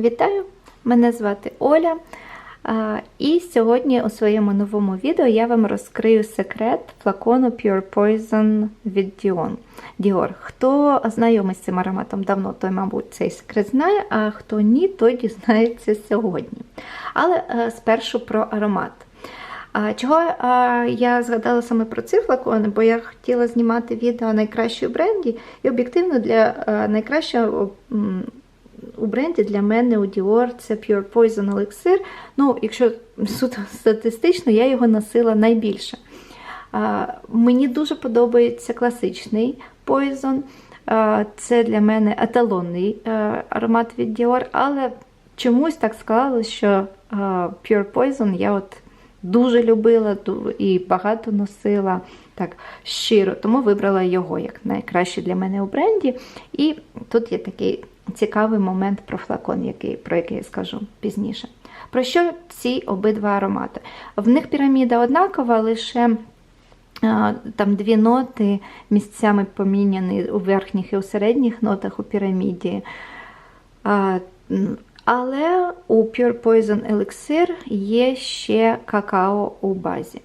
Вітаю! Мене звати Оля. І сьогодні у своєму новому відео я вам розкрию секрет флакону Pure Poison від Dior. Dior. Хто знайомий з цим ароматом давно, той, мабуть, цей секрет знає, а хто ні, той дізнається сьогодні. Але е, спершу про аромат. Чого я згадала саме про ці флакони, бо я хотіла знімати відео найкращої бренді, і об'єктивно для найкращого м, у бренді для мене у Dior це Pure Poison Elixir. Ну, якщо суто статистично, я його носила найбільше. А, Мені дуже подобається класичний Poison. А, Це для мене еталонний а, аромат від Dior, але чомусь так склалося, що а, Pure Poison я от дуже любила і багато носила так щиро, тому вибрала його як найкраще для мене у бренді. І тут є такий цікавий момент про флакон, який, про який я скажу пізніше. Про що ці обидва аромати? В них піраміда однакова, лише а, там дві ноти місцями поміняні у верхніх і у середніх нотах у піраміді. А, Але у Pure Poison Elixir є ще какао у базі.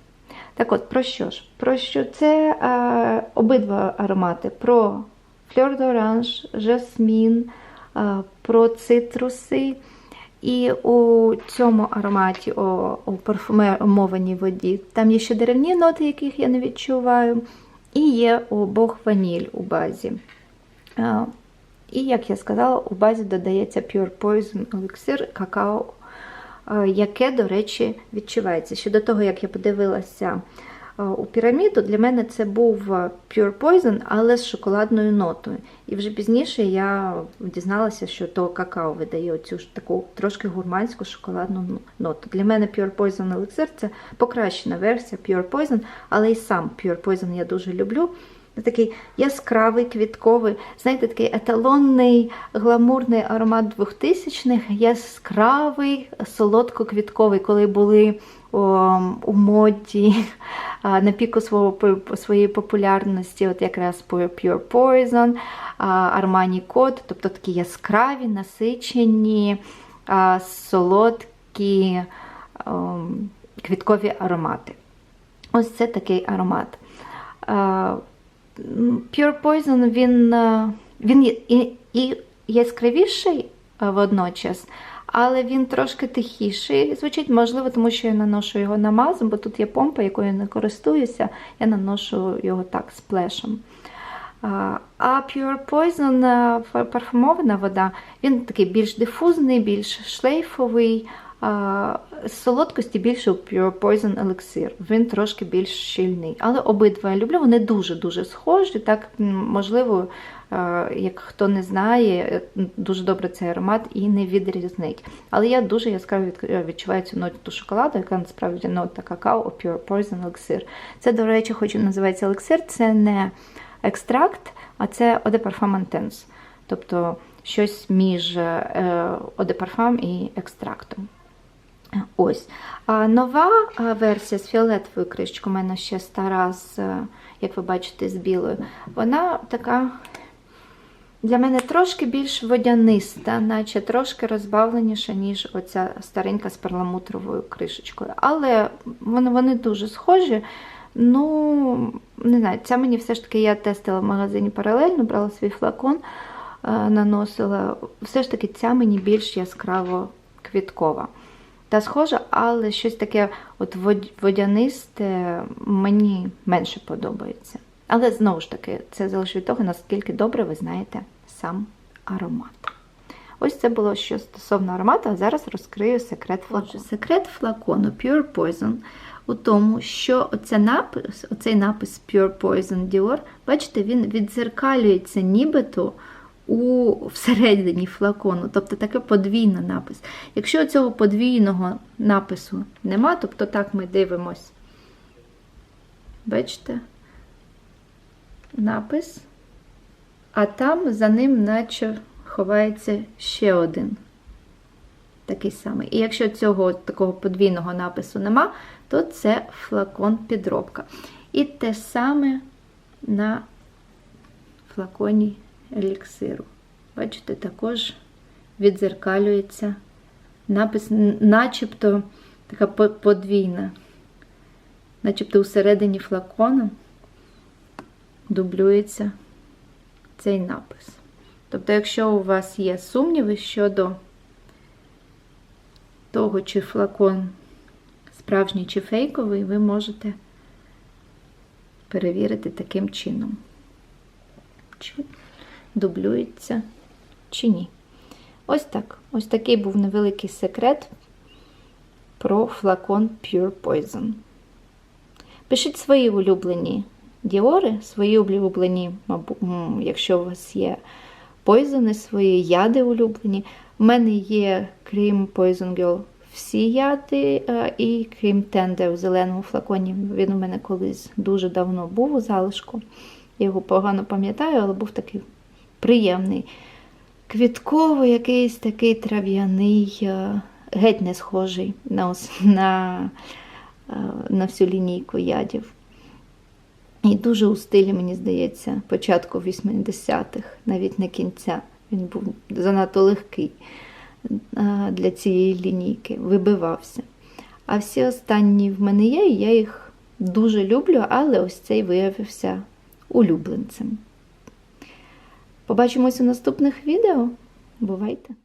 Так от, про що ж? Про що це е, обидва аромати: про фльор d'orange, жасмін, про цитруси. І у цьому ароматі, у парфумованій воді, там є ще деревні ноти, яких я не відчуваю, і є обох ваніль у базі. Е, І, як я сказала, у базі додається Pure Poison Elixir какао, е, яке, до речі, відчувається. Ще до того, як я подивилася е, у піраміду, для мене це був е, Pure Poison, але з шоколадною нотою. І вже пізніше я дізналася, що то какао видає оцю ж таку трошки гурманську шоколадну ну- ноту. Для мене Pure Poison Elixir це покращена версія Pure Poison, але і сам Pure Poison я дуже люблю. Такий яскравий, квітковий, знаєте, такий еталонний, гламурний аромат 2000-х, яскравий, солодко-квітковий, коли були о, у моді а, на піку свого, своєї популярності, от якраз Pure Poison, Armani Code, тобто такі яскраві, насичені, а, солодкі ем, квіткові аромати. Ось це такий аромат. А, Pure Poison він, е, він і, і яскравіший е, водночас, але він трошки тихіший. Звучить, можливо, тому що я наношу його намазом, бо тут є помпа, якою я не користуюся, я наношу його так сплешем. А а Pure Poison, е, парфумована вода, він такий більш дифузний, більш шлейфовий. З солодкості більше у Pure Poison Elixir. Він трошки більш щільний. Але обидва я люблю, вони дуже-дуже схожі. Так, можливо, е, як хто не знає, е, дуже добре цей аромат і не відрізнить. Але я дуже яскраво відчуваю цю ноту шоколаду, яка насправді нота какао у Pure Poison Elixir. Це, до речі, хоч і називається елексир, це не екстракт, а це Eau de Parfum Intense. Тобто щось між е, Eau de і екстрактом. Ось. Нова версія з фіолетовою кришечкою, у мене ще стара, з, е, як ви бачите, з білою. Вона така для мене трошки більш водяниста, наче трошки розбавленіша, ніж оця старенька з перламутровою кришечкою. Але вони, вони дуже схожі. Ну, не знаю, ця мені все ж таки я тестила в магазині паралельно, брала свій флакон, е, наносила. Все ж таки, ця мені більш яскраво квіткова. Та схожа, але щось таке от водянисте мені менше подобається. Але знову ж таки, це залежить від того, наскільки добре ви знаєте сам аромат. Ось це було що стосовно аромату, а зараз розкрию секрет флакону. Отже, секрет флакону Pure Poison у тому, що оця напис, оцей напис Pure Poison Dior, бачите, він відзеркалюється нібито у всередині флакону, тобто таке подвійний напис. Якщо цього подвійного напису нема, тобто так ми дивимось, бачите, напис, а там за ним наче ховається ще один такий самий. І якщо цього такого подвійного напису нема, то це флакон підробка. І те саме на флаконі еліксиру. Бачите, також відзеркалюється. Напис начебто така подвійна, начебто усередині флакона дублюється цей напис. Тобто, якщо у вас є сумніви щодо того, чи флакон справжній чи фейковий, ви можете перевірити таким чином, чи дублюється, чи ні. Ось так. Ось такий був невеликий секрет про флакон Pure Poison. Пишіть свої улюблені діори, свої улюблені, якщо у вас є пойзони свої, яди улюблені. У мене є, крім Poison Girl, всі яди, е, і крім Tender у зеленому флаконі. Він у мене колись дуже давно був у залишку. Я його погано пам'ятаю, але був такий приємний. Квітковий, якийсь такий трав'яний, е, геть не схожий на, на, е, на всю лінійку ядів. І дуже у стилі, мені здається, початку 80-х, навіть не кінця. Він був занадто легкий е, для цієї лінійки, вибивався. А всі останні в мене є, і я їх дуже люблю, але ось цей виявився улюбленцем. Побачимось у наступних відео. Бувайте!